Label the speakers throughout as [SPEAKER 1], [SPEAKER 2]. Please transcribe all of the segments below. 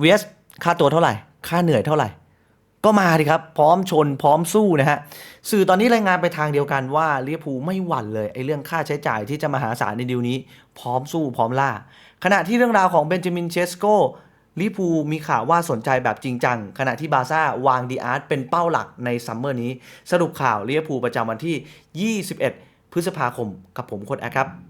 [SPEAKER 1] เวสค่าตัวเท่าไหร่ ค่าเหนื่อยเท่าไหร่ ก็มาดิครับ พร้อมชนพร้อมสู้นะฮะ สื่อตอนนี้รายงานไปทางเดียวกันว่าลิเวอร์พูไม่หวั่นเลยไอ้เรื่องค่าใช้จ่ายที่จะมาหาศาลในดีลนี้ พร้อมสู้พร้อมล่า ขณะที่เรื่องราวของเบนจามินเชสโกลิพูมีข่าวว่าสนใจแบบจริงจัง ขณะที่บาซ่าวางดีอาร์ตเป็นเป้าหลักในซัมเมอร์นี้ สรุปข่าวลิพูประจำวันที่ 21 พฤษภาคมกับผมโค้ดแอครับ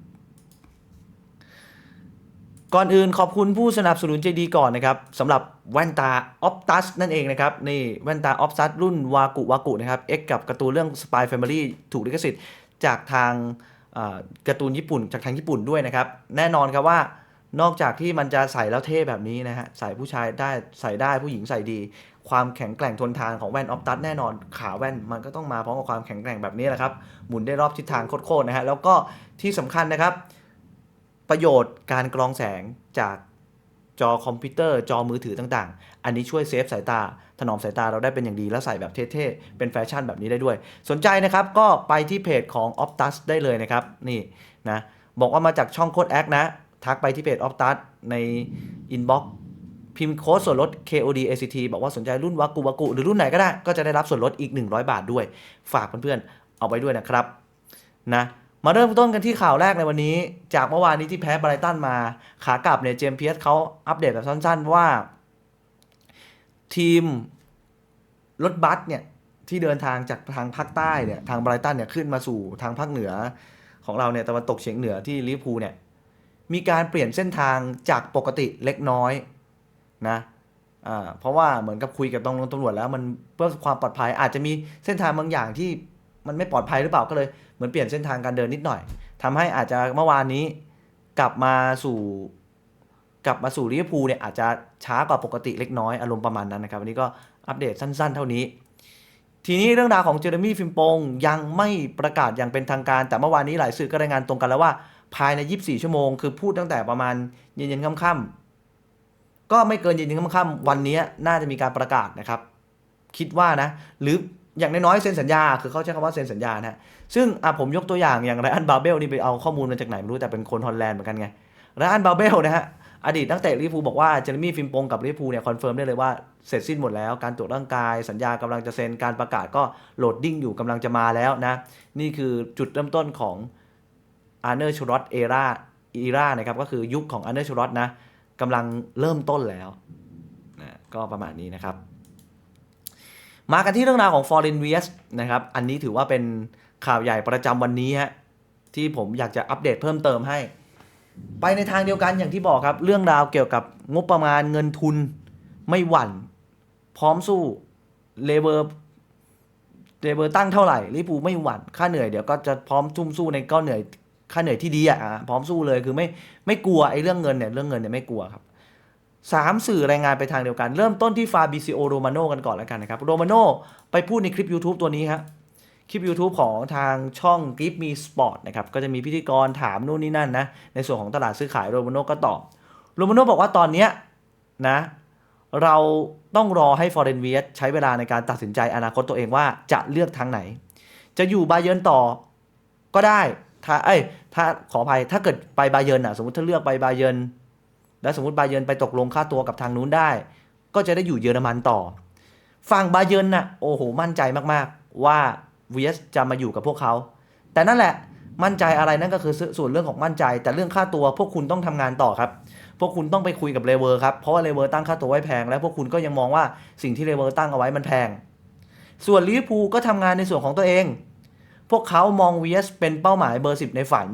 [SPEAKER 1] ก่อนอื่นขอบคุณผู้สนับสนุนใจดีก่อนนะครับสำหรับแว่นตาออ t ตัสนั่นเองนะครับนี่แว่นตาออ t ตัสรุ่นวากุวากุนะครับเอ็กกับการ์ตูนเรื่อง Spy Family ถูกลิขสิทธิ์จากทางการ์ตูนญี่ปุ่น จากทางญี่ปุ่นด้วยนะครับ แน่นอนครับว่านอกจากที่มันจะใส่แล้วเท่แบบนี้นะฮะใส่ผู้ชายได้ใส่ได้ผู้หญิงใส่ดี ความแข็งแกร่งทนทานของแว่นออ t ตัสแน่นอนขาแว่นมันก็ต้องมาพร้อมกับความแข็งแกร่งแบบนี้แหละครับ หมุนได้รอบทิศทางโคตรๆนะฮะแล้วก็ที่สำคัญนะครับ ประโยชน์การกรองแสงจากจอคอมพิวเตอร์ จอมือถือต่างๆ อันนี้ช่วยเซฟสายตา ถนอมสายตาเราได้เป็นอย่างดีแล้วใส่แบบเท่ๆ เป็นแฟชั่นแบบนี้ได้ด้วย สนใจนะครับก็ไปที่เพจของ Optus ได้เลยนะครับ นี่นะบอกว่ามาจากช่องโค้ดแอคนะ ทักไปที่เพจ Optus ในอินบ็อกพิมพ์โค้ดส่วนลด KOD ACT บอกว่าสนใจรุ่นวากุวากุหรือรุ่นไหนก็ได้ ก็จะได้รับส่วนลดอีก 100 บาทด้วย ฝากเพื่อนๆ เอาไว้ด้วยนะครับ นะ มาเริ่มต้นกันที่ข่าวแรกในวันนี้ จากเมื่อวานนี้ที่แพ้บรไตันมา ขากลับเนี่ยเจมส์เพียสเขาอัปเดตแบบสั้นๆว่า ทีมรถบัสเนี่ย ที่เดินทางจากทางภาคใต้เนี่ย ทางบรไตันเนี่ยขึ้นมาสู่ทางภาคเหนือของเราเนี่ยตะวันตกเฉียงเหนือที่ลิเวอร์พูลเนี่ยมีการเปลี่ยนเส้นทางจากปกติเล็กน้อยนะเพราะว่าเหมือนกับคุยกับตำรวจตำรวจแล้วมันเพื่อความปลอดภัยอาจจะมีเส้นทางบางอย่างที่ มันไม่ปลอดภัยหรือเปล่าก็เลยเหมือนเปลี่ยนเส้นทางการเดินนิดหน่อยทำให้อาจจะเมื่อวานนี้กลับมาสู่ กลับมาสู่ลิเวอร์พูลเนี่ยอาจจะช้ากว่าปกติเล็กน้อยอารมณ์ประมาณนั้นนะครับวันนี้ก็อัปเดตสั้น ๆ เท่านี้ ทีนี้เรื่องราวของเจอร์มี่ฟิมโปงยังไม่ประกาศอย่างเป็นทางการ แต่เมื่อวานนี้หลายสื่อก็รายงานตรงกันแล้วว่า ภายใน 24 ชั่วโมง คือพูดตั้งแต่ประมาณเย็นๆค่ำๆก็ไม่เกินเย็นๆค่ำๆวันนี้น่าจะมีการประกาศนะครับ คิดว่านะ หรือ อย่างน้อยๆเซ็นสัญญา คือเขาใช้คำว่าเซ็นสัญญานะฮะซึ่งผมยกตัวอย่างอย่างไรอันบาเบลนี่ไปเอาข้อมูลมาจากไหนไม่รู้แต่เป็นคนฮอลแลนด์เหมือนกันไงไรอันบาเบลนะฮะอดีตนักเตะลิเวอร์พูลบอกว่าเจอร์มี่ฟิมปงกับลิเวอร์พูลเนี่ยคอนเฟิร์มได้เลยว่าเสร็จสิ้นหมดแล้ว การตรวจร่างกายสัญญากำลังจะเซ็นการประกาศก็โหลดดิ้งอยู่กำลังจะมาแล้วนะนี่คือจุดเริ่มต้นของอาร์เนอร์ช r รอตเอราอีรานะครับก็คือยุคของอาร์เนอร์ช r รอตนะกำลังเริ่มต้นแล้วนะก็ประมาณนี้นะครับ มากันที่เรื่องราวของ f o r e i g n v s นะครับ อันนี้ถือว่าเป็นข่าวใหญ่ประจำวันนี้ฮะที่ผมอยากจะอัปเดตเพิ่มเติมให้ ไปในทางเดียวกันอย่างที่บอกครับ เรื่องราวเกี่ยวกับงบประมาณเงินทุนไม่หวั่น พร้อมสู้เลเวอร์เลเวอร์ตั้งเท่าไหร่ลิปูไม่หวั่นค่าเหนื่อยเดี๋ยวก็จะพร้อมทุ่มสู้ในก็เหนื่อยค่าเหนื่อยที่ดีอะพร้อมสู้เลยคือไม่ไม่กลัวไอ้เรื่องเงินเนี่ยเรื่องเงินเนี่ยไม่กลัวครับ สามสื่อรายงานไปทางเดียวกัน เริ่มต้นที่ฟาบิซิโอโรมาโนกันก่อนแล้วกันนะครับ โรมาโนไปพูดในคลิป YouTube ตัวนี้ครับคลิป YouTube ของทางช่อง Give Me Sport นะครับ ก็จะมีพิธีกรถามนู่นนี่นั่นนะ ในส่วนของตลาดซื้อขายโรมาโนก็ตอบ โรมาโนบอกว่าตอนเนี้ยนะ เราต้องรอให้ฟอร์เรนเวียใช้เวลาในการตัดสินใจอนาคตตัวเองว่าจะเลือกทางไหน จะอยู่บาเยิร์นต่อก็ได้ ถ้าเอ้ยถ้าขออภัยถ้าเกิดไปบาเยิร์นอะสมมติถ้าเลือกไปบาเยิร์น แล้วสมมติบาเยิร์นไปตกลงค่าตัวกับทางนู้นได้ ก็จะได้อยู่เยอรมันต่อ ฝั่งบาเยิร์นน่ะโอ้โห มั่นใจมากๆว่าเวียสจะมาอยู่กับพวกเขา แต่นั่นแหละมั่นใจอะไรนั่นก็คือส่วนเรื่องของมั่นใจ แต่เรื่องค่าตัวพวกคุณต้องทำงานต่อครับ พวกคุณต้องไปคุยกับเลเวอร์ครับ เพราะว่าเลเวอร์ตั้งค่าตัวไว้แพง แล้วพวกคุณก็ยังมองว่าสิ่งที่เลเวอร์ตั้งเอาไว้มันแพง ส่วนลิเวอร์พูลก็ทำงานในส่วนของตัวเอง พวกเขามองเวียสเป็นเป้าหมายเบอร์สิบในฝัน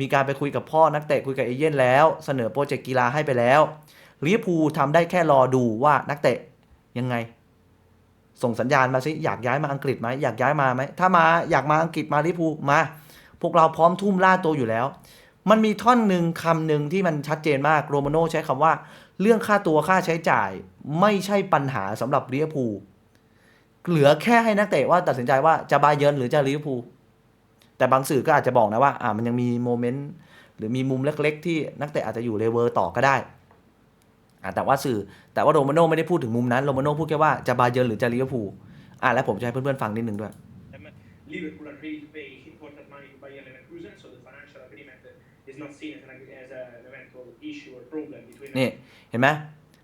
[SPEAKER 1] มีการไปคุยกับพ่อนักเตะคุยกับเอเย่นแล้ว เสนอโปรเจกต์กีฬาให้ไปแล้วลิเวอร์พูลทำได้แค่รอดูว่านักเตะยังไง ส่งสัญญาณมาสิอยากย้ายมาอังกฤษไหมอยากย้ายมาไหมถ้ามาอยากมาอังกฤษมาลิเวอร์พูลมา พวกเราพร้อมทุ่มล่าตัวอยู่แล้ว มันมีท่อนหนึ่งคำหนึ่งที่มันชัดเจนมากโรมาโน่ใช้คำว่า เรื่องค่าตัวค่าใช้จ่าย ไม่ใช่ปัญหาสำหรับลิเวอร์พูลเหลือแค่ให้นักเตะว่าตัดสินใจว่าจะบาเยิร์นหรือจะลิเวอร์พูล แต่บางสื่อก็อาจจะบอกนะว่าอ่ามันยังมีโมเมนต์หรือมีมุมเล็กๆ ที่นักเตะอาจจะอยู่เลเวอร์ต่อก็ได้อ่าแต่ว่าสื่อแต่ว่าโรมาโน่ไม่ได้พูดถึงมุมนั้นโรมาโน่พูดแค่ว่าจะบาเยิร์นหรือจะลิเวอร์พูลอ่าแล้วผมจะให้เพื่อนๆฟังนิดนึงด้วย
[SPEAKER 2] Liverpool are ready to pay important money to Bayern Leverkusen, so the financial agreement is not seen as an, as an eventual issue or problem between
[SPEAKER 1] นี่เห็นไหม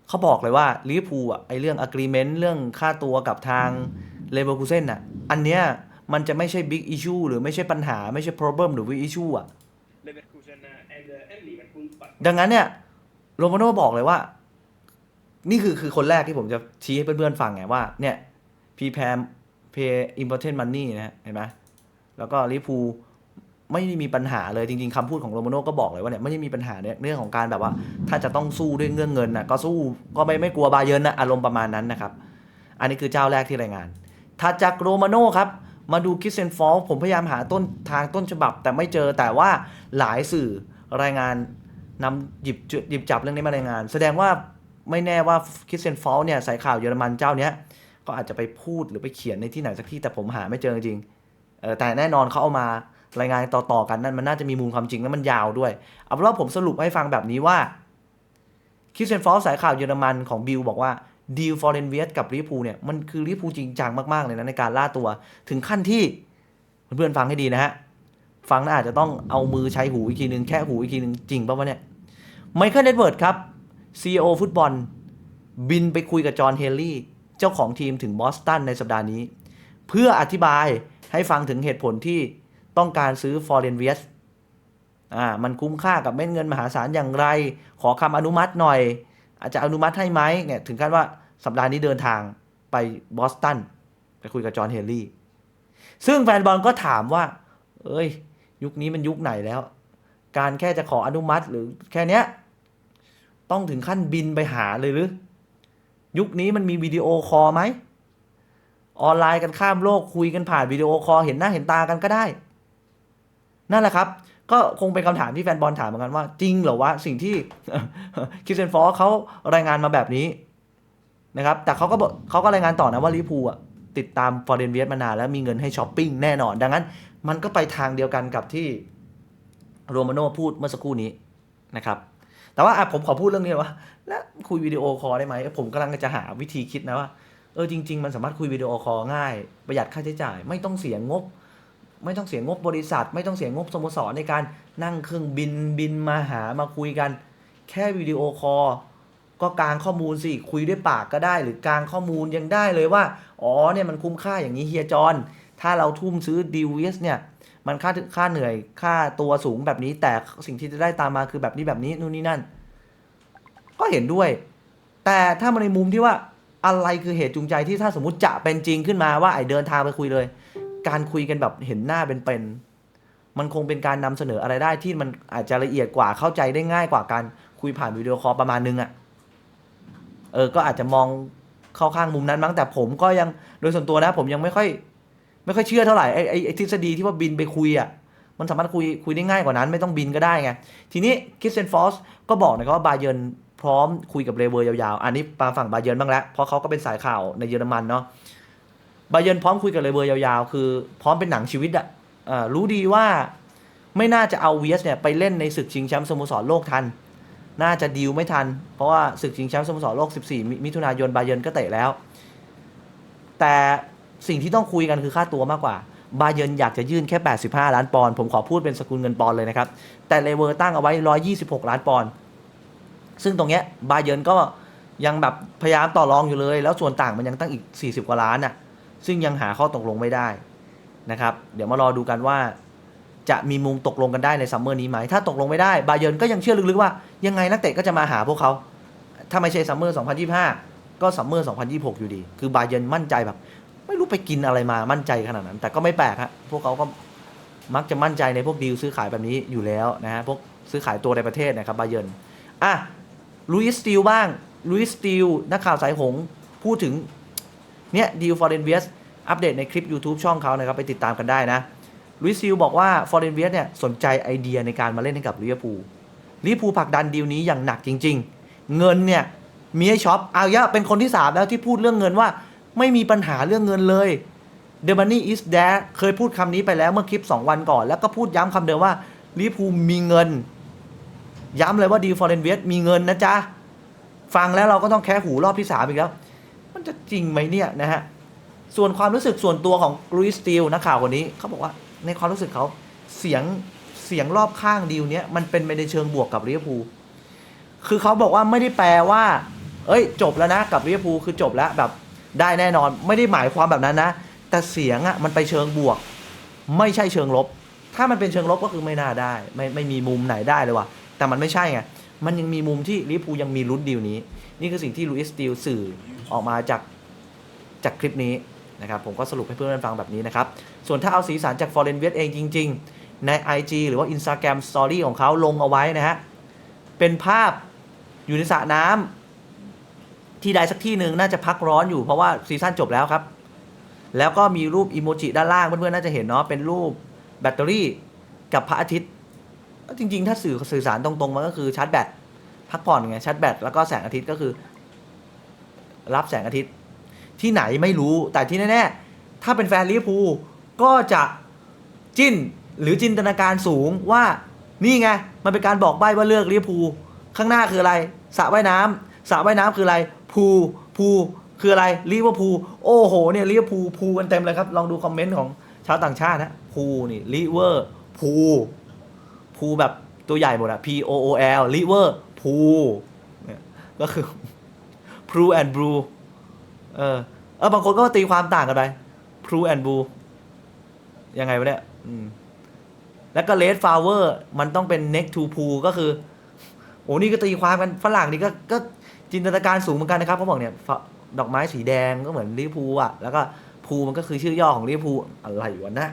[SPEAKER 1] เขาบอกเลยว่าลิเวอร์พูลอะไอเรื่อง agreement เรื่องค่าตัวกับทางเลเวอร์คูเซนอะอันเนี้ย มันจะไม่ใช่ big issue หรือไม่ใช่ปัญหาไม่ใช่ problem หรือ big issue อะ ดังนั้นเนี่ยโรมาโน่บอกเลยว่า นี่คือคือคนแรกที่ผมจะชี้ให้เพื่อนๆฟังไงว่า เนี่ยพีแพมเพย์อิมพอร์เทนมันนี่นะเห็นไหมแล้วก็ลิพูไม่ได้มีปัญหาเลยจริงๆคำพูดของโรมาโน่ก็บอกเลยว่าเนี่ยไม่ได้มีปัญหาเนี่ยเรื่องของการแบบว่า ถ้าจะต้องสู้ด้วยเรื่องเงินน่ะก็สู้ก็ไม่ไม่กลัวบาเยินนะอารมณ์ประมาณนั้นนะครับ อันนี้คือเจ้าแรกที่รายงานถัดจากโรมาโน่ครับ มาดูคิสเซนฟอลผมพยายามหาต้นทางต้นฉบับ แต่ไม่เจอแต่ว่าหลายสื่อรายงานนำหยิบจุหยิบจับเรื่องนี้มารายงาน แสดงว่าไม่แน่ว่าคิสเซนฟอลเนี่ยสายข่าวเยอรมันเจ้าเนี้ยก็อาจจะไปพูดหรือไปเขียนในที่ไหนสักที่แต่ผมหาไม่เจอจริงเออแต่แน่นอนเขาเอามารายงานต่อๆกันนั่นมันน่าจะมีมูลความจริงแล้วมันยาวด้วยเอาเป็นว่าผมสรุปให้ฟังแบบนี้ว่าคิสเซนฟอลสายข่าวเยอรมันของบิลบอกว่า ดีลฟอร์เรนเวียสกับลิพูเนี่ยมันคือลิพูจริงจังมาก ๆ เลยนะในการล่าตัว ถึงขั้นที่เพื่อนๆฟังให้ดีนะฮะ ฟังแล้วอาจจะต้องเอามือใช้หูอีกทีนึงแค่หูอีกทีนึงจริงป่าวะเนี่ยไมเคิลเอ็ดเวิร์ดครับ CEO ฟุตบอล บินไปคุยกับจอห์นเฮนรี่ เจ้าของทีมถึงบอสตันในสัปดาห์นี้ เพื่ออธิบายให้ฟังถึงเหตุผลที่ต้องการซื้อฟอร์เรนเวียสอ่ามันคุ้มค่ากับเม็ดเงินมหาศาลอย่างไร ขอคำอนุมัติหน่อย อาจจะอนุมัติให้ไหมเนี่ยถึงขั้นว่าสัปดาห์นี้เดินทางไปบอสตัน ไปคุยกับจอห์นเฮนรี่ ซึ่งแฟนบอลก็ถามว่า เอ้ย ยุคนี้มันยุคไหนแล้ว การแค่จะขออนุมัติหรือแค่เนี้ย ต้องถึงขั้นบินไปหาเลยหรือ ยุคนี้มันมีวิดีโอคอลไหม ออนไลน์กันข้ามโลกคุยกันผ่านวิดีโอคอลเห็นหน้าเห็นตากันก็ได้ นั่นแหละครับ ก็คงเป็นคำถามที่แฟนบอลถามเหมือนกันว่า จริงเหรอวะ สิ่งที่คิสเซนฟอร์เขารายงานมาแบบนี้นะครับ แต่เขาก็บอกเขาก็รายงานต่อนะว่าลิเวอร์พูลอะติดตามฟอร์เรนเวียสมานานแล้วมีเงินให้ช้อปปิ้งแน่นอน ดังนั้น มันก็ไปทางเดียวกันกับที่โรมาโน่พูดเมื่อสักครู่นี้นะครับ แต่ว่าผมขอพูดเรื่องนี้ว่า แล้วคุยวิดีโอคอลได้ไหมผมกำลังจะหาวิธีคิดนะว่าเออจริง ๆ มันสามารถคุยวิดีโอคอลง่าย ประหยัดค่าใช้จ่าย ไม่ต้องเสียงบ ไม่ต้องเสียงบบริษัท ไม่ต้องเสียงบสโมสรในการนั่งเครื่องบินบินมาหามาคุยกัน แค่วิดีโอคอลก็กางข้อมูลสิ คุยด้วยปากก็ได้ หรือกางข้อมูลยังได้เลยว่า อ๋อเนี่ยมันคุ้มค่าอย่างนี้เฮียจอนถ้าเราทุ่มซื้อดีวิสเนี่ยมันค่าค่าเหนื่อยค่าตัวสูงแบบนี้ แต่สิ่งที่จะได้ตามมาคือแบบนี้แบบนี้นู่นนี่นั่น ก็เห็นด้วย แต่ถ้ามาในมุมที่ว่าอะไรคือเหตุจูงใจที่ถ้าสมมติจะเป็นจริงขึ้นมาว่าไอเดินทางไปคุยเลย การคุยกันแบบเห็นหน้าเป็นๆมันคงเป็นการนำเสนออะไรได้ที่มันอาจจะละเอียดกว่าเข้าใจได้ง่ายกว่าการคุยผ่านวิดีโอคอลประมาณนึงอะ่ะเออ ก็อาจจะมองเข้าข้างมุมนั้นมั้งแต่ผมก็ยังโดยส่วนตัวนะ ผมยังไม่ค่อย ไม่ค่อยเชื่อเท่าไหร่ไอ้ไอ้ทฤษฎีที่ว่าบินไปคุยอะ่ะมันสามารถคุยคุยได้ง่ายกว่านั้น ไม่ต้องบินก็ได้ไง ทีนี้คิสเซนฟอสก็บอกนะครับว่าบาเยนพร้อมคุยกับเลเวอร์ยาวๆ อันนี้ปาฝั่งบาเยนบ้างแล้ว เพราะเขาก็เป็นสายข่าวในเยอรมันเนาะ บาเยนพร้อมคุยกับเลเวอร์ยาวๆ คือพร้อมเป็นหนังชีวิตอะอะรู้ดีว่าไม่น่าจะเอาเวียสเนี่ยไปเล่นในศึกชิงแชมป์สโมสรโลกทัน น่าจะดีลไม่ทัน เพราะว่าศึกชิงแชมป์สโมสรโลก 14มิมิถุนายนบาเยนก็เตะแล้ว แต่สิ่งที่ต้องคุยกันคือค่าตัวมากกว่า บาเยนอยากจะยื่นแค่ 85 ล้านปอนด์ ผมขอพูดเป็นสกุลเงินปอนด์เลยนะครับ แต่เลเวอร์ตั้งเอาไว้ 126 ล้านปอนด์ ซึ่งตรงเนี้ยบาเยนก็ยังแบบพยายามต่อรองอยู่เลย แล้วส่วนต่างมันยังตั้งอีก 40 กว่าล้านอะ ซึ่งยังหาข้อตกลงไม่ได้นะครับ เดี๋ยวมารอดูกันว่า จะมีมุมตกลงกันได้ในซัมเมอร์นี้ไหม ถ้าตกลงไม่ได้ บาเยิร์นก็ยังเชื่อลึกๆว่า ยังไงนักเตะก็จะมาหาพวกเขา ถ้าไม่ใช่ซัมเมอร์ 2025 ก็ซัมเมอร์ 2026 อยู่ดี คือบาเยิร์นมั่นใจแบบ ไม่รู้ไปกินอะไรมามั่นใจขนาดนั้น แต่ก็ไม่แปลกฮะ พวกเขาก็มักจะมั่นใจในพวกดีลซื้อขายแบบนี้อยู่แล้วนะฮะ พวกซื้อขายตัวในประเทศนะครับบาเยิร์นอะลุยสตีลบ้างลุยสตีลนักข่าวสายหงพูดถึง เนี่ยดีลฟอร์เรนเวียสอัปเดตในคลิป YouTube ช่องเขานะครับ ไปติดตามกันได้นะลุยสตีลบอกว่าฟอร์เรนเวียสเนี่ยสนใจไอเดียในการมาเล่นให้กับลิเวอร์พูลลิเวอร์พูลผลักดันดีลนี้อย่างหนักจริง ๆ เงินเนี่ยมีให้ช็อปเอายะเป็นคนที่สามแล้วที่พูดเรื่องเงินว่าไม่มีปัญหาเรื่องเงินเลย The money is there เคยพูดคำนี้ไปแล้วเมื่อคลิป 2 วันก่อน แล้วก็พูดย้ำคำเดิมว่าลิเวอร์พูลมีเงิน ย้ำเลยว่าดีฟอร์เรนเวียสมีเงินนะจ๊ะ ฟังแล้วเราก็ต้องแค่หูรอบที่ 3 อีกแล้ว มันจะจริงไหมเนี่ยนะฮะ ส่วนความรู้สึกส่วนตัวของลุยสตีลนักข่าวคนนี้เขาบอกว่าในความรู้สึกเขาเสียงเสียงรอบข้างดีลเนี้ยมันเป็นไปในเชิงบวกกับลิเวอร์พูลคือเขาบอกว่าไม่ได้แปลว่า เอ้ย จบแล้วนะกับลิเวอร์พูลคือจบแล้วแบบได้แน่นอนไม่ได้หมายความแบบนั้นนะ แต่เสียงอะมันไปเชิงบวก ไม่ใช่เชิงลบ ถ้ามันเป็นเชิงลบก็คือไม่น่าได้ ไม่ไม่มีมุมไหนได้เลยว่ะแต่มันไม่ใช่ไง มันยังมีมุมที่ลิเวอร์พูลยังมีลุ้นดีลนี้ นี่คือสิ่งที่ลูอิสติลสื่อออกมาจากจากคลิปนี้นะครับผมก็สรุปให้เพื่อนๆฟังแบบนี้นะครับ ส่วนถ้าเอาสีสันจาก f o r e n v e t เองจริง ๆ ใน IG หรือว่า Instagram Story ของเขาลงเอาไว้นะฮะ เป็นภาพอยู่ในสระน้ำที่ใดสักที่หนึ่งน่าจะพักร้อนอยู่เพราะว่าซีซั่นจบแล้วครับ แล้วก็มีรูปอีโมจิด้านล่างเพื่อนๆน่าจะเห็นเนาะเป็นรูปแบตเตอรี่กับพระอาทิตย์ จริง ๆ ถ้าสื่อสื่อสารตรงๆ มันก็คือชาร์จแบตพักผ่อนไงชาร์จแบตแล้วก็แสงอาทิตย์ก็คือ รับแสงอาทิตย์ ที่ไหนไม่รู้แต่ที่แน่ๆถ้าเป็นแฟนลิเวอร์พูลก็จะจิ้นหรือจินตนาการสูงว่านี่ไงมันเป็นการบอกใบ้ว่าเลือกลิเวอร์พูลข้างหน้าคืออะไรสระว่ายน้ำสระว่ายน้ำคืออะไรพูพูคืออะไรลิเวอร์พูลโอ้โหเนี่ยลิเวอร์พูลพูกันเต็มเลยครับ ลองดูคอมเมนต์ของชาวต่างชาตินะพูนี่ลิเวอร์พู พูแบบตัวใหญ่หมดอะ P O O L ลิเวอร์พูเนี่ยก็คือพรูแอนบรูเออเออบางคนก็ตีความต่างกันไปพรูแอนบรูยังไงวะเนี่ยแล้วก็เลดฟลาวเวอร์มันต้องเป็น next to pool ก็คือ โอ้นี่ก็ตีความกันฝรั่งนี่ก็ก็จินตนาการสูงเหมือนกันนะครับเขาบอกเนี่ยดอกไม้สีแดงก็เหมือนลิเวอร์พูลอะ แล้วก็พูมันก็คือชื่อย่อของลิเวอร์พูลอะไรวะนะ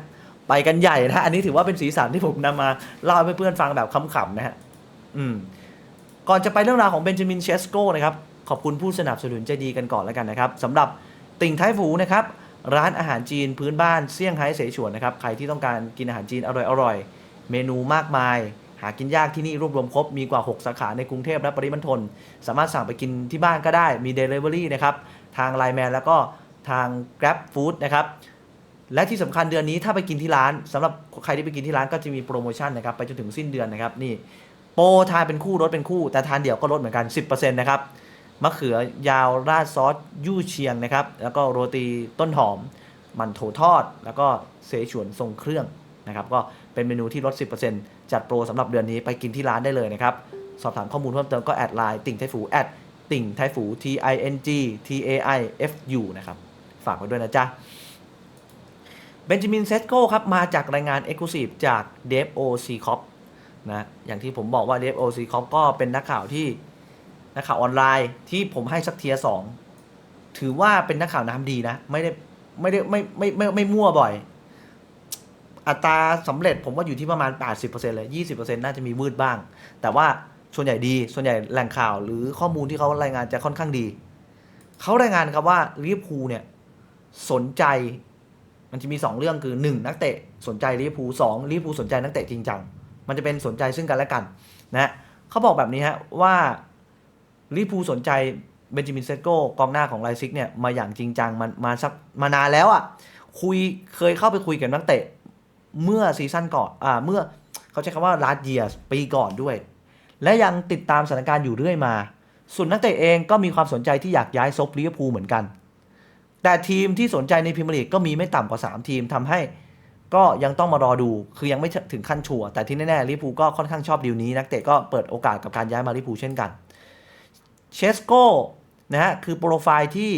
[SPEAKER 1] ไปกันใหญ่นะอันนี้ถือว่าเป็นสีสันที่ผมนำมาเล่าให้เพื่อนๆฟังแบบขำๆนะฮะอืมก่อนจะไปเรื่องราวของเบนจามินเชสโกนะครับขอบคุณผู้สนับสนุนใจดีกันก่อนแล้วกันนะครับสำหรับติ่งไทฟูนะครับร้านอาหารจีนพื้นบ้านเซี่ยงไฮ้เสฉวนนะครับใครที่ต้องการกินอาหารจีนอร่อยๆเมนูมากมาย หากินยากที่นี่รวบรวมครบมีกว่า 6 สาขาในกรุงเทพและปริมณฑลสามารถสั่งไปกินที่บ้านก็ได้มี Delivery นะครับทาง Line Man แล้วก็ทาง Grab Food นะครับ และที่สำคัญเดือนนี้ถ้าไปกินที่ร้านสำหรับใครที่ไปกินที่ร้านก็จะมีโปรโมชั่นนะครับไปจนถึงสิ้นเดือนนะครับนี่โปรทานเป็นคู่ลดเป็นคู่ แต่ทานเดี่ยวก็ลดเหมือนกัน 10%นะครับมะเขือยาวราดซอสยู่เชียงนะครับแล้วก็โรตีต้นหอม มันโถทอด แล้วก็เสฉวนทรงเครื่องนะครับก็เป็นเมนูที่ลด 10%จัดโปรสำหรับเดือนนี้ไปกินที่ร้านได้เลยนะครับสอบถามข้อมูลเพิ่มเติมก็แอดไลน์ติ่งไทฟูแอดติ่งไทฟู T I N G T A I F U นะครับฝากไว้ด้วยนะจ๊ะ เบนจามินเซตโก้ครับ มาจากรายงาน e x c l u s i v e จาก d e v o c c o p นะอย่างที่ผมบอกว่า d e v o c c o p ก็เป็นนักข่าวที่นักข่าวออนไลน์ที่ผมให้สักเทียสองถือว่าเป็นนักข่าวน้ำดีนะ ไม่ได้ไม่ได้ไม่ไม่ไม่ไม่มั่วบ่อย อัตราสำเร็จผมว่าอยู่ที่ประมาณ 80%เลย20%น่าจะมีวืดบ้าง แต่ว่าส่วนใหญ่ดี ส่วนใหญ่แหล่งข่าวหรือข้อมูลที่เขารายงานจะค่อนข้างดี เขารายงานครับว่าลิเวอร์พูลเนี่ยสนใจ มันจะมี 2 เรื่องคือ 1 นักเตะสนใจลิเวอร์พูลสองลิเวอร์พูลสนใจนักเตะจริงจังมันจะเป็นสนใจซึ่งกันและกันนะเขาบอกแบบนี้ฮะว่าลิเวอร์พูลสนใจเบนจามินเซโก้กองหน้าของไลซิกเนี่ยมาอย่างจริงจังมันมาสักมานานแล้วอะ่ะคุยเคยเข้าไปคุยกับนักเตะเมื่อซีซั่นก่อนอ่าเมื่อเขาใช้คำว่า last year ปีก่อนด้วย และยังติดตามสถานการณ์อยู่เรื่อยมา ส่วนนักเตะเองก็มีความสนใจที่อยากย้ายซบลิเวอร์พูลเหมือนกัน แต่ทีมที่สนใจในพรีเมียร์ลีกก็มีไม่ต่ำกว่า 3 ทีมทำให้ก็ยังต้องมารอดู คือยังไม่ถึงขั้นชัวร์แต่ที่แน่ๆลิเวอร์พูก็ค่อนข้างชอบดีลนี้ นักเตะก็เปิดโอกาสกับการย้ายมาลิเวอร์พูเช่นกัน เชสโก้นะฮะคือโปรไฟล์ที่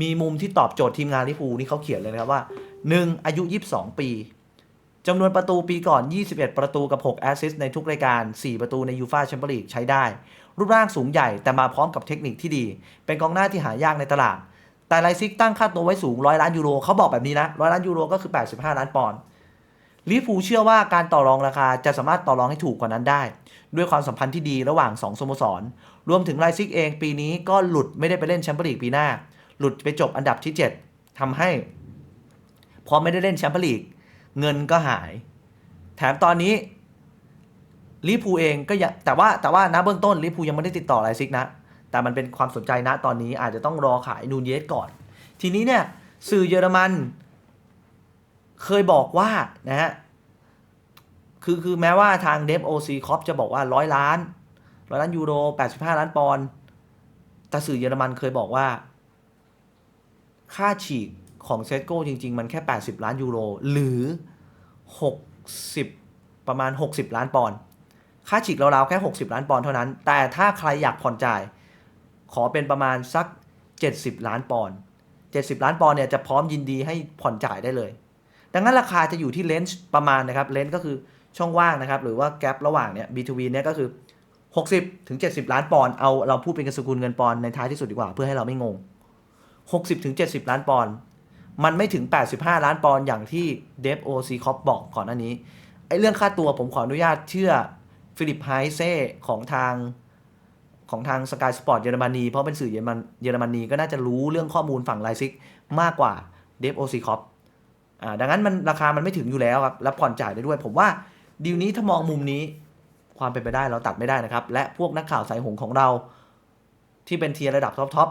[SPEAKER 1] มีมุมที่ตอบโจทย์ทีมงานลิเวอร์พูนี่เขาเขียนเลยนะครับว่า 1. อายุ 22 ปีจำนวนประตูปีก่อน 21 ประตูกับ 6 แอสซิสต์ในทุกรายการ 4 ประตูในยูฟาแชมเปี้ยนลีกใช้ได้ รูปร่างสูงใหญ่แต่มาพร้อมกับเทคนิคที่ดี เป็นกองหน้าที่หายากในตลาด แต่ไลซิกตั้งค่าตัวไว้สูง100ล้านยูโรเขาบอกแบบนี้นะ100ล้านยูโรก็คือ 85 ล้านปอนด์ลิเวอร์พูเชื่อว่าการต่อรองราคาจะสามารถต่อรองให้ถูกกว่านั้นได้ ด้วยความสัมพันธ์ที่ดีระหว่าง 2สโมสร รวมถึงไลซิกเองปีนี้ก็หลุดไม่ได้ไปเล่นแชมเปี้ยนลีกปีหน้า หลุดไปจบอันดับที่ 7ทำให้ พอไม่ได้เล่นแชมเปี้ยนลีกเงินก็หาย แถมตอนนี้ลิเวอร์พูเองก็ยังแต่ว่าแต่ว่านะเบื้องต้นลิเวอร์พูยังไม่ได้ติดต่อไลซิกนะ แต่มันเป็นความสนใจนะตอนนี้อาจจะต้องรอขายนูนเยสก่อน ทีนี้เนี่ยสื่อเยอรมัน เคยบอกว่านะฮะคือคือแม้ว่าทางเดฟโอซีคอปจะบอกว่าร้อยล้านร้อยล้านยูโร85ล้านปอนด์แต่สื่อเยอรมันเคยบอกว่า ค่าฉีกของเซตโก้จริง ๆ มันแค่ 80 ล้านยูโร หรือ 60 ประมาณ 60 ล้านปอนด์ค่าฉีกราวๆแค่ 60 ล้านปอนด์เท่านั้น แต่ถ้าใครอยากผ่อนจ่าย ขอเป็นประมาณสัก 70 ล้านปอนด์70 ล้านปอนด์เนี่ยจะพร้อมยินดีให้ผ่อนจ่ายได้เลย ดังนั้นราคาจะอยู่ที่เลนส์ประมาณนะครับเลนส์ก็คือช่องว่างนะครับ หรือว่าแกลบระหว่างเนี่ย B2B เนี่ยก็คือ 60ถึง70 ล้านปอนด์เอาเราพูดเป็นกระสกุลเงินปอนด์ในท้ายที่สุดดีกว่าเพื่อให้เราไม่งง 60ถึง70 ล้านปอนด์มันไม่ถึง 85 ล้านปอนด์อย่างที่เดฟโอซีคอปบอกก่อนหน้านี้ไอ้เรื่องค่าตัวผมขออนุญาตเชื่อฟิลิปไฮเซ่ของทาง ของทางสกายสปอร์ตเยอรมนีเพราะเป็นสื่อเยอรมันเยอรมนีก็น่าจะรู้เรื่องข้อมูลฝั่งไลซิกมากกว่าเดฟโอซีคอปอ่าดังนั้นมันราคามันไม่ถึงอยู่แล้วครับแล้วผ่อนจ่ายได้ด้วย ผมว่าดีลนี้ถ้ามองมุมนี้ความเป็นไปได้เราตัดไม่ได้นะครับ และพวกนักข่าวสายหงของเรา ที่เป็นเทียร์ระดับท็อปทอป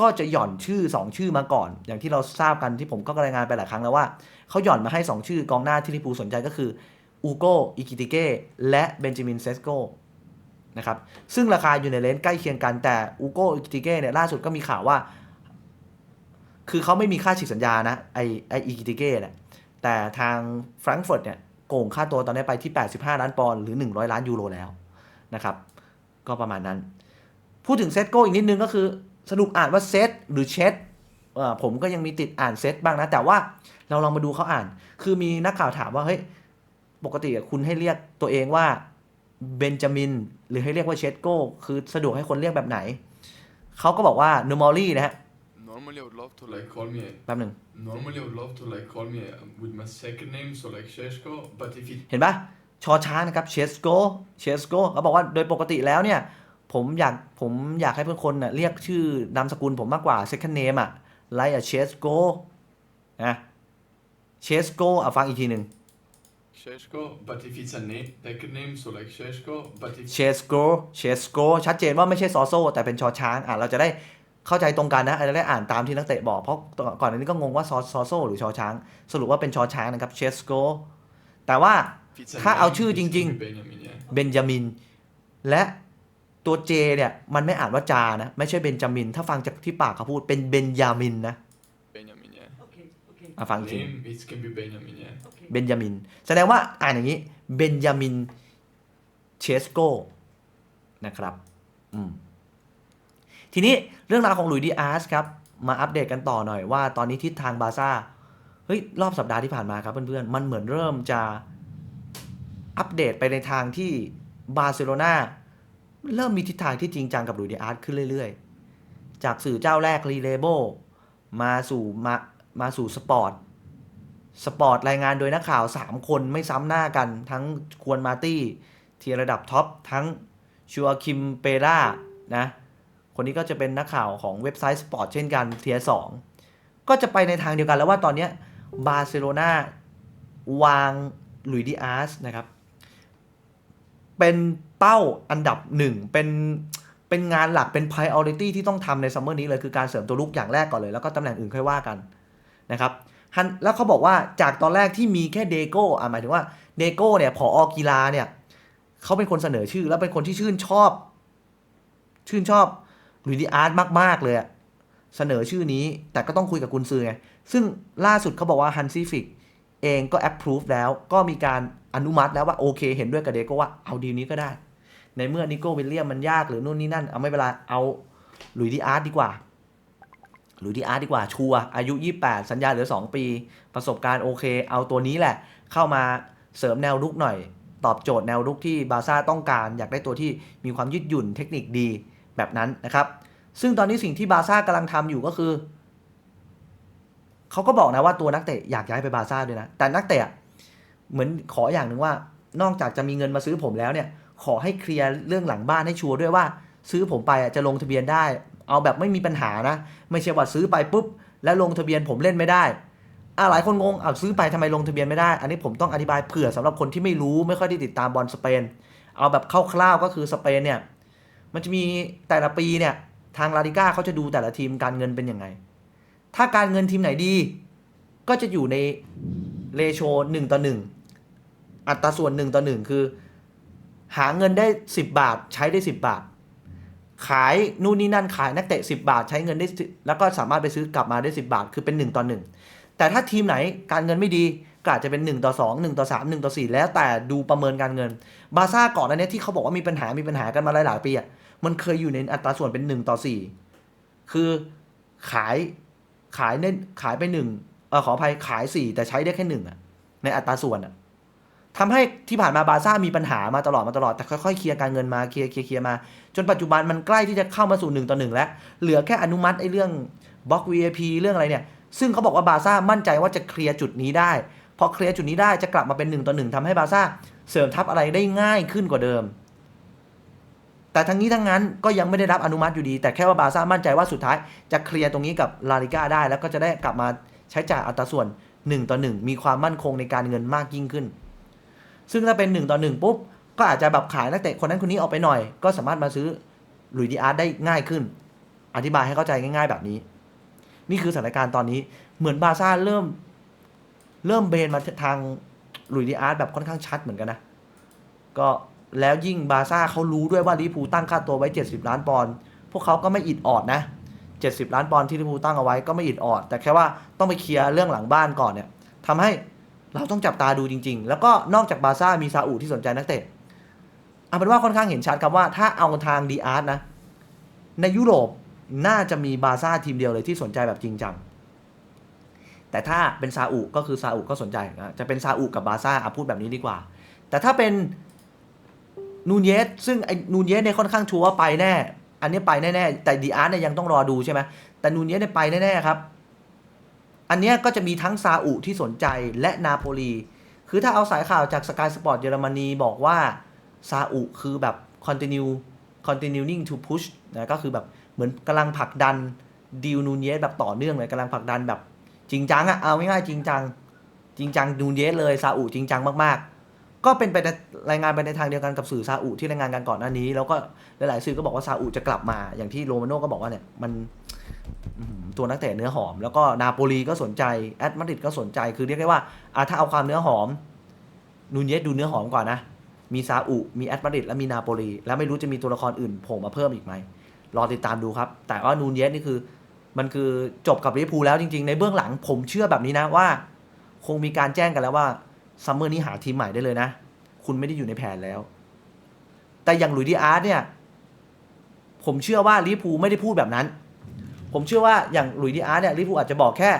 [SPEAKER 1] ก็จะหย่อนชื่อ 2 ชื่อมาก่อน อย่างที่เราทราบกันที่ผมก็รายงานไปหลายครั้งแล้วว่าเขาหย่อนมาให้ 2 ชื่อกองหน้าที่ลิปูสนใจก็คืออูโกอิกิติเกและเบนจามินเซสโก นะครับซึ่งราคาอยู่ในเลนใกล้เคียงกันแต่อูโกอิกิติเกเนี่ยล่าสุดก็มีข่าวว่า คือเขาไม่มีค่าฉีกสัญญานะไอไออิกิติเก้เนี่ยแต่ทางแฟรงก์เฟิร์ตเนี่ยโกงค่าตัวตอนนี้ไปที่ 85 ล้านปอนด์หรือ 100 ล้านยูโรแล้วนะครับก็ประมาณนั้น พูดถึงเซตโกอีกนิดนึงก็คือสรุปอ่านว่าเซตหรือเชตผมก็ยังมีติดอ่านเซตบ้างนะ แต่ว่าเราลองมาดูเขาอ่าน คือมีนักข่าวถามว่าเฮ้ยปกติคุณให้เรียกตัวเองว่า เบนจามิน หรือให้เรียกว่าเชตโก้ คือสะดวกให้คนเรียกแบบไหน เขาก็บอกว่า normally นะฮะ
[SPEAKER 3] Normally, I would love to
[SPEAKER 4] to like
[SPEAKER 3] like.
[SPEAKER 4] call me.
[SPEAKER 1] แป๊บหนึ่ง
[SPEAKER 4] Normally, I would love to like call me um, with my second name, so like Sheshko. But if it
[SPEAKER 1] เห็นปะชอช้างนะครับเชสโกเชสโกเขาบอกว่าโดยปกติแล้วเนี่ย ผมอยากผมอยากให้เพื่อนคนน่ะเรียกชื่อนามสกุลผมมากกว่า second name อะไลอะเชสโกนะเชสโกอะฟังอีกทีหนึ่ง
[SPEAKER 4] Sheshko, but if it's a name, second name, so like Sheshko. But if
[SPEAKER 1] เชสโกเชสโกชัดเจนว่าไม่ใช่ซอโซแต่เป็นชอช้างอะเราจะได้เข้าใจตรงกันนะจะได้อ่านตามที่นักเตะบอก เพราะก่อนอันนี้ก็งงว่าซอซอโซหรือชอช้าง สรุปว่าเป็นชอช้างนะครับเชสโกแต่ว่า
[SPEAKER 4] it's a
[SPEAKER 1] ถ้าเอา
[SPEAKER 4] name,
[SPEAKER 1] ชื่อ
[SPEAKER 4] it's
[SPEAKER 1] จ
[SPEAKER 4] gonna
[SPEAKER 1] ริง
[SPEAKER 4] be Benjamin, yeah.
[SPEAKER 1] ๆเบนจามิน และตัวเจเนี่ย มันไม่อ่านว่าจานะ ไม่ใช่เบนจามิน ถ้าฟังจากที่ปากเขาพูดเป็นเบนยามินนะ
[SPEAKER 3] Benjamin, yeah.
[SPEAKER 2] Okay, okay,
[SPEAKER 1] อะฟังอีกที
[SPEAKER 4] Name, it can be Benjamin, yeah.
[SPEAKER 2] okay.
[SPEAKER 1] เบนยามิน แสดงว่าอ่านอย่างนี้ เบนยามินเชสโกนะครับ อืม ทีนี้เรื่องราวของหลุยส์ดีอาร์สครับ มาอัปเดตกันต่อหน่อยว่าตอนนี้ทิศทางบาร์ซ่า เฮ้ย รอบสัปดาห์ที่ผ่านมาครับเพื่อนๆ มันเหมือนเริ่มจะอัปเดตไปในทางที่บาร์เซโลนาเริ่มมีทิศทางที่จริงจังกับหลุยส์ดีอาร์สขึ้นเรื่อยๆ จากสื่อเจ้าแรกรีเลโบมาสู่มา มาสู่สปอร์ต สปอร์ตรายงานโดยนักข่าว 3 คนไม่ซ้ำหน้ากัน ทั้งควนมาตี้ ที่ระดับท็อป ทั้งชัวคิมเปรานะ คนนี้ก็จะเป็นนักข่าวของเว็บไซต์สปอร์ตเช่นกันเทียสองก็จะไปในทางเดียวกันแล้วว่าตอนนี้บาร์เซโลนาวางลุยดิอาร์สนะครับ เป็นเป้าอันดับหนึ่งเป็นเป็นงานหลักเป็น priority ที่ต้องทำในซัมเมอร์นี้เลยคือการเสริมตัวลุกอย่างแรกก่อนเลย แล้วก็ตำแหน่งอื่นค่อยว่ากัน นะครับแล้วเขาบอกว่าจากตอนแรกที่มีแค่เดโก้อะหมายถึงว่าเดโก้เนี่ยผออกีฬาเนี่ยเขาเป็นคนเสนอชื่อ แล้วเป็นคนที่ชื่นชอบ ชื่นชอบลุยดีอาร์ตมาก ๆ เลยเสนอชื่อนี้แต่ก็ต้องคุยกับกุนซือไง ซึ่งล่าสุดเขาบอกว่าฮันซีฟิกเองก็ approve แล้ว ก็มีการอนุมัติแล้วว่าโอเค เห็นด้วยกับเดโก้ว่าเอาดีลนี้ก็ได้ ในเมื่อนิโก้วิลเลียมมันยากหรือนู่นนี่นั่นเอาไม่เป็นไรเอาลุยดีอาร์ตดีกว่า หลุยส์ดีอาร์ตดีกว่าชัวอายุ 28 สัญญาเหลือ 2 ปี ประสบการณ์โอเค เอาตัวนี้แหละ เข้ามาเสริมแนวรุกหน่อย ตอบโจทย์แนวรุกที่บาร์ซ่าต้องการ อยากได้ตัวที่มีความยืดหยุ่นเทคนิคดีแบบนั้นนะครับ ซึ่งตอนนี้สิ่งที่บาร์ซ่ากำลังทำอยู่ก็คือเขาก็บอกนะว่าตัวนักเตะอยากย้ายไปบาร์ซ่าด้วยนะ แต่นักเตะเหมือนขออย่างหนึ่งว่านอกจากจะมีเงินมาซื้อผมแล้วเนี่ย ขอให้เคลียร์เรื่องหลังบ้านให้ชัวร์ด้วยว่า ซื้อผมไปจะลงทะเบียนได้ เอาแบบไม่มีปัญหานะ ไม่ใช่ว่าซื้อไปปุ๊บ แล้วลงทะเบียนผมเล่นไม่ได้อ่าหลายคนงงอ่าซื้อไปทำไมลงทะเบียนไม่ได้ อันนี้ผมต้องอธิบายเผื่อสำหรับคนที่ไม่รู้ไม่ค่อยได้ติดตามบอลสเปน เอาแบบคร่าวๆก็คือสเปนเนี่ยมันจะมีแต่ละปีเนี่ยทางลาลิก้าเขาจะดูแต่ละทีมการเงินเป็นยังไง ถ้าการเงินทีมไหนดี ก็จะอยู่ในเรโชหนึ่งต่อหนึ่งอัตราส่วนหนึ่งต่อหนึ่งคือ หาเงินได้ 10 บาทใช้ได้ 10 บาท ขายนู่นนี่นั่นขายนักเตะ 10 บาทใช้เงินได้ แล้วก็สามารถไปซื้อกลับมาได้ 10 บาท คือเป็น 1 ต่อ 1 แต่ถ้าทีมไหนการเงินไม่ดีก็อาจจะเป็น 1 ต่อ 2 1 ต่อ 3 1 ต่อ 4 แล้วแต่ดูประเมินการเงิน บาซ่าก่อนอันเนี้ยที่เขาบอกว่ามีปัญหา มีปัญหากันมาหลายๆปีอะมันเคยอยู่ในอัตราส่วนเป็น 1 ต่อคือขายขายในขายไปหนึ่งเออขออภัยขายสี่แต่ใช้ได้แค่หนึ่งอะในอัตราส่วนอะ ทำให้ที่ผ่านมาบาซ่ามีปัญหามาตลอดมาตลอดแต่ค่อยๆเคลียร์การเงินมาเคลียร์เคลียร์เคลียร์มา จนปัจจุบันมันใกล้ที่จะเข้ามาสู่หนึ่งต่อหนึ่งแล้ว เหลือแค่อนุมัติไอ้เรื่องบล็อก VIP เรื่องอะไรเนี่ย ซึ่งเขาบอกว่าบาซ่ามั่นใจว่าจะเคลียร์จุดนี้ได้พอเคลียร์จุดนี้ได้จะกลับมาเป็นหนึ่งต่อหนึ่งทำให้บาซ่าเสริมทัพอะไรได้ง่ายขึ้นกว่าเดิม แต่ทั้งนี้ทั้งนั้นก็ยังไม่ได้รับอนุมัติอยู่ดี แต่แค่ว่าบาซ่ามั่นใจว่าสุดท้ายจะเคลียร์ตรงนี้กับลาลิก้าได้ แล้วก็จะได้กลับมาใช้จ่ายอัตราส่วน1ต่อ1มีความมั่นคงในการเงินมากยิ่งขึ้น ซึ่งถ้าเป็น 1 ต่อ 1 ปุ๊บ ก็อาจจะแบบขายนักเตะคนนั้นคนนี้ออกไปหน่อย ก็สามารถมาซื้อหลุยดีอาร์ตได้ง่ายขึ้น อธิบายให้เข้าใจง่าย ๆ แบบนี้ นี่คือสถานการณ์ตอนนี้เหมือนบาซ่าเริ่ม เริ่มเบนมาทางหลุยดีอาร์ตแบบค่อนข้างชัดเหมือนกันนะ ก็แล้วยิ่งบาซ่าเขารู้ด้วยว่าลิเวอร์พูตั้งค่าตัวไว้ 70 ล้านปอนด์พวกเขาก็ไม่อิดออดนะ 70 ล้านปอนด์ที่ลิเวอร์พูตั้งเอาไว้ก็ไม่อิดออด แต่แค่ว่าต้องไปเคลียร์เรื่องหลังบ้านก่อนเนี่ยทำให้ เราต้องจับตาดูจริง ๆ แล้วก็นอกจากบาซ่ามีซาอุที่สนใจนักเตะเอาเป็นว่าค่อนข้างเห็นชัดครับว่าถ้าเอาทางดีอาร์ตนะ ในยุโรปน่าจะมีบาซ่าทีมเดียวเลยที่สนใจแบบจริงจังแต่ถ้าเป็นซาอุก็คือซาอุก็สนใจนะจะเป็นซาอุกับบาซ่าอะพูดแบบนี้ดีกว่า แต่ถ้าเป็นนูนเยสซึ่งไอ้นูนเยสเนี่ยค่อนข้างชัวร์ไปแน่ อันนี้ไปแน่ๆแต่ดีอาร์ตเนี่ยยังต้องรอดูใช่ไหมแต่นูนเยสเนี่ยไปแน่ๆครับ อันเนี้ยก็จะมีทั้งซาอุที่สนใจและนาโปลี คือถ้าเอาสายข่าวจากสกายสปอร์ตเยอรมนีบอกว่าซาอุคือแบบ continue continuing to push นะก็คือแบบเหมือนกำลังผลักดันดิวนูเยสแบบต่อเนื่องเลยกำลังผลักดันแบบจริงจังอะเอาง่ายๆจริงจัง จริงจังนูเยสเลยซาอุจริงจังมากๆ ก็เป็นไปในรายงานไปในทางเดียวกันกับสื่อซาอุที่รายงานกันก่อนหน้านี้ แล้วก็หลายๆสื่อก็บอกว่าซาอุจะกลับมาอย่างที่โรมาโน่ก็บอกว่าเนี่ยมัน ตัวนักเตะเนื้อหอม แล้วก็นาโปลีก็สนใจแอตมาดริดก็สนใจคือเรียกได้ว่าอะถ้าเอาความเนื้อหอมนูนเยสดูเนื้อหอมกว่านะ มีซาอุ มีแอตมาดริดและมีนาโปลี แล้วไม่รู้จะมีตัวละครอื่นโผล่มาเพิ่มอีกไหมรอติดตามดูครับ แต่ว่านูนเยสนี่คือ มันคือจบกับลิเวอร์พูลแล้วจริง ๆ ในเบื้องหลังผมเชื่อแบบนี้นะว่า คงมีการแจ้งกันแล้วว่าซัมเมอร์นี้หาทีมใหม่ได้เลยนะ คุณไม่ได้อยู่ในแผนแล้ว แต่อย่างหลุยส์ดีอาร์ตเนี่ย ผมเชื่อว่าลิเวอร์พูลไม่ได้พูดแบบนั้น ผมเชื่อว่าอย่างหลุยดีอาร์เนี่ยลิเวอร์พูอาจจะบอกแค่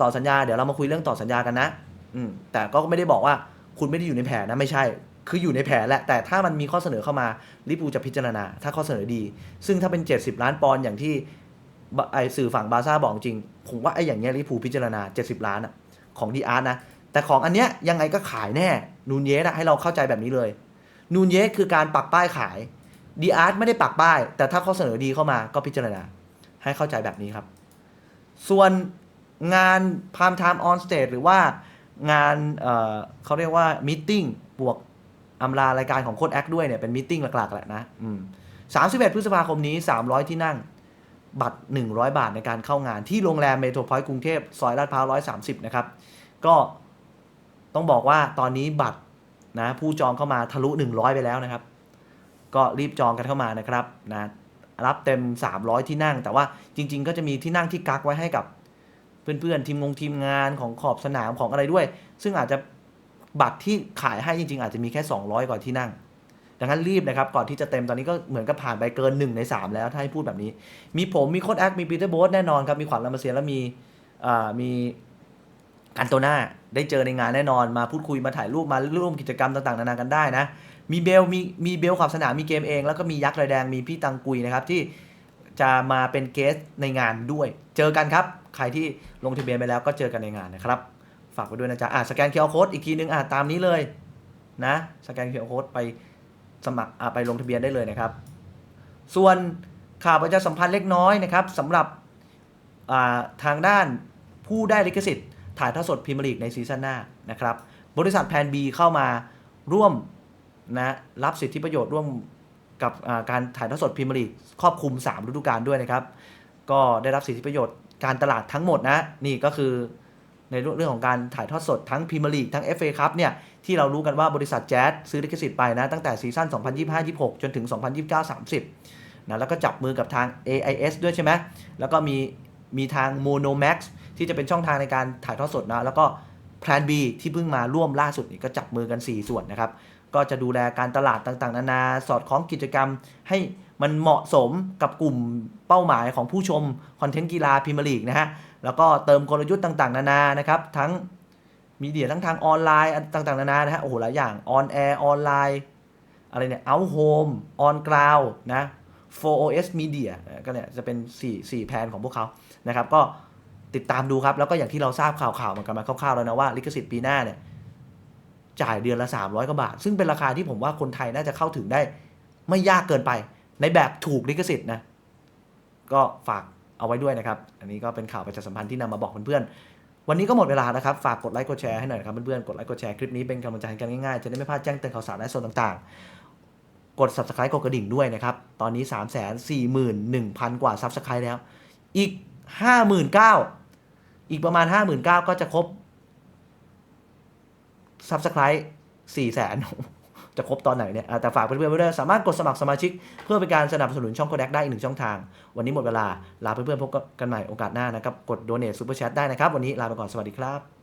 [SPEAKER 1] ต่อสัญญาเดี๋ยวเรามาคุยเรื่องต่อสัญญากันนะ อืมแต่ก็ไม่ได้บอกว่าคุณไม่ได้อยู่ในแผนนะไม่ใช่ คืออยู่ในแผนแหละแต่ถ้ามันมีข้อเสนอเข้ามาลิเวอร์พูจะพิจารณา ถ้าข้อเสนอดี ซึ่งถ้าเป็น 70 ล้านปอนด์อย่างที่ไอสื่อฝั่งบาร์ซ่าบอกจริง ผมว่าไออย่างเงี้ยลิเวอร์พูพิจารณา 70 ล้านอะของดีอาร์นะแต่ของอันเนี้ยยังไงก็ขายแน่นูนเยสอะให้เราเข้าใจแบบนี้เลยนูนเยสคือการปักป้ายขายดีอาร์ตไม่ได้ปักป้าย แต่ถ้าข้อเสนอดีเข้ามาก็พิจารณา ให้เข้าใจแบบนี้ครับ ส่วนงาน Prime Time on Stage หรือว่างานเเขาเรียกว่ามีติ้งบวกอำลารายการของโค้ดแอคด้วยเนี่ยเป็นมีติ้งหลักๆแหละนะอืม31พฤษภาคมนี้ 300 ที่นั่งบัตร 100 บาทในการเข้างานที่โรงแรมเมโทรพอยต์กรุงเทพซอยลาดพร้าว130 นะครับ ก็ต้องบอกว่าตอนนี้บัตรนะผู้จองเข้ามาทะลุ 100 ไปแล้วนะครับ ก็รีบจองกันเข้ามานะครับนะ รับเต็ม 300 ที่นั่ง แต่ว่าจริง ๆ ก็จะมีที่นั่งที่กักไว้ให้กับเพื่อนๆทีมงงทีมงานของขอบสนามของอะไรด้วย ซึ่งอาจจะบัตรที่ขายให้จริง ๆ อาจจะมีแค่ 200 กว่าที่นั่ง ดังนั้นรีบนะครับ ก่อนที่จะเต็มตอนนี้ก็เหมือนกับผ่านไปเกิน 1 ใน 3 แล้วถ้าให้พูดแบบนี้ มีผมมีโค้ดแอคมีปีเตอร์โบสแน่นอนครับ มีขวัญลามาเซียแล้วมีอ่ามีกันโตนาได้เจอในงานแน่นอนมาพูดคุยมาถ่ายรูปมาร่วมกิจกรรมต่างๆ นานากันได้นะ มีเบลมีมีเบลขับสนามมีเกมเอง แล้วก็มียักษ์ไรแดงมีพี่ตังกุยนะครับที่จะมาเป็นเกสในงานด้วย เจอกันครับ ใครที่ลงทะเบียนไปแล้วก็เจอกันในงานนะครับ ฝากไว้ด้วยนะจ๊ะอะสแกนเคอร์โค้ดอีกทีนึงอะตามนี้เลยนะสแกนเคอร์โค้ดไปสมัครอะไปลงทะเบียนได้เลยนะครับ ส่วนข่าวประชาสัมพันธ์เล็กน้อยนะครับสำหรับอ่าทางด้านผู้ได้ลิขสิทธิ์ถ่ายทอดสดพรีเมียร์ลีกในซีซั่นหน้านะครับบริษัทแพนบีเข้ามาร่วม นะรับสิทธิประโยชน์ร่วมกับการถ่ายทอดสดพรีเมียร์ลีกครอบคลุม 3 ฤดูกาลด้วยนะครับ ก็ได้รับสิทธิประโยชน์การตลาดทั้งหมดนะ นี่ก็คือในเรื่องของการถ่ายทอดสดทั้งพรีเมียร์ลีกทั้ง FA ครับเนี่ยที่เรารู้กันว่าบริษัทแจ๊สซื้อลิขสิทธิ์ไปนะตั้งแต่ซีซั่น 2025-26 จนถึง 2029-30นะแล้วก็จับมือกับทาง AIS ด้วยใช่ไหมแล้วก็มีมีทาง Monomax ที่จะเป็นช่องทางในการถ่ายทอดสดนะแล้วก็ Plan B ที่เพิ่งมาร่วมล่าสุดนี่ก็จับมือกัน 4 ส่วนนะครับ ก็จะดูแลการตลาดต่างๆ นานา สอดคล้องกิจกรรม ให้มันเหมาะสมกับกลุ่มเป้าหมายของผู้ชมคอนเทนต์กีฬาพรีเมียร์ลีกนะฮะ แล้วก็เติมกลยุทธ์ต่างๆ นานานะครับ ทั้งมีเดียทั้งทางออนไลน์ต่างๆ นานานะฮะ โอ้โหหลายอย่างออนแอร์ออนไลน์อะไรเนี่ยเอาโฮมออนกราวนะ 4OS Media ก็เนี่ยจะเป็น 4 4แผนของพวกเขานะครับ ก็ติดตามดูครับ แล้วก็อย่างที่เราทราบข่าวๆมันกันมาคร่าวๆแล้วนะว่าลิขสิทธิ์ปีหน้าเนี่ย จ่ายเดือนละ 300กว่าบาท ซึ่งเป็นราคาที่ผมว่าคนไทยน่าจะเข้าถึงได้ ไม่ยากเกินไป ในแบบถูกลิขสิทธิ์นะ ก็ฝากเอาไว้ด้วยนะครับ อันนี้ก็เป็นข่าวประชาสัมพันธ์ที่นำมาบอกเพื่อนๆ วันนี้ก็หมดเวลาแล้วครับ ฝากกดไลค์กดแชร์ให้หน่อยครับเพื่อนๆ กดไลค์กดแชร์คลิปนี้เป็นกำลังใจให้กันง่ายๆ จะได้ไม่พลาดแจ้งเตือนข่าวสารและโซนต่างๆ กด subscribe กดกระดิ่งด้วยนะครับ ตอนนี้ 3 4 1 0 0 0 กว่า subscribe แล้ว อีก 59,000 อีกประมาณ 59,000 ก็จะครบ ซับสไครต์400,000จะครบตอนไหนเนี่ยแต่ฝากเพื่อนๆไว้ด้วยสามารถกดสมัครสมาชิก เพื่อเป็นการสนับสนุนช่องโคแดกได้อีกหนึ่งช่องทาง วันนี้หมดเวลา ลาเพื่อนๆพบกันใหม่โอกาสหน้านะครับ กด donate super chat ได้นะครับ วันนี้ลาไปก่อนสวัสดีครับ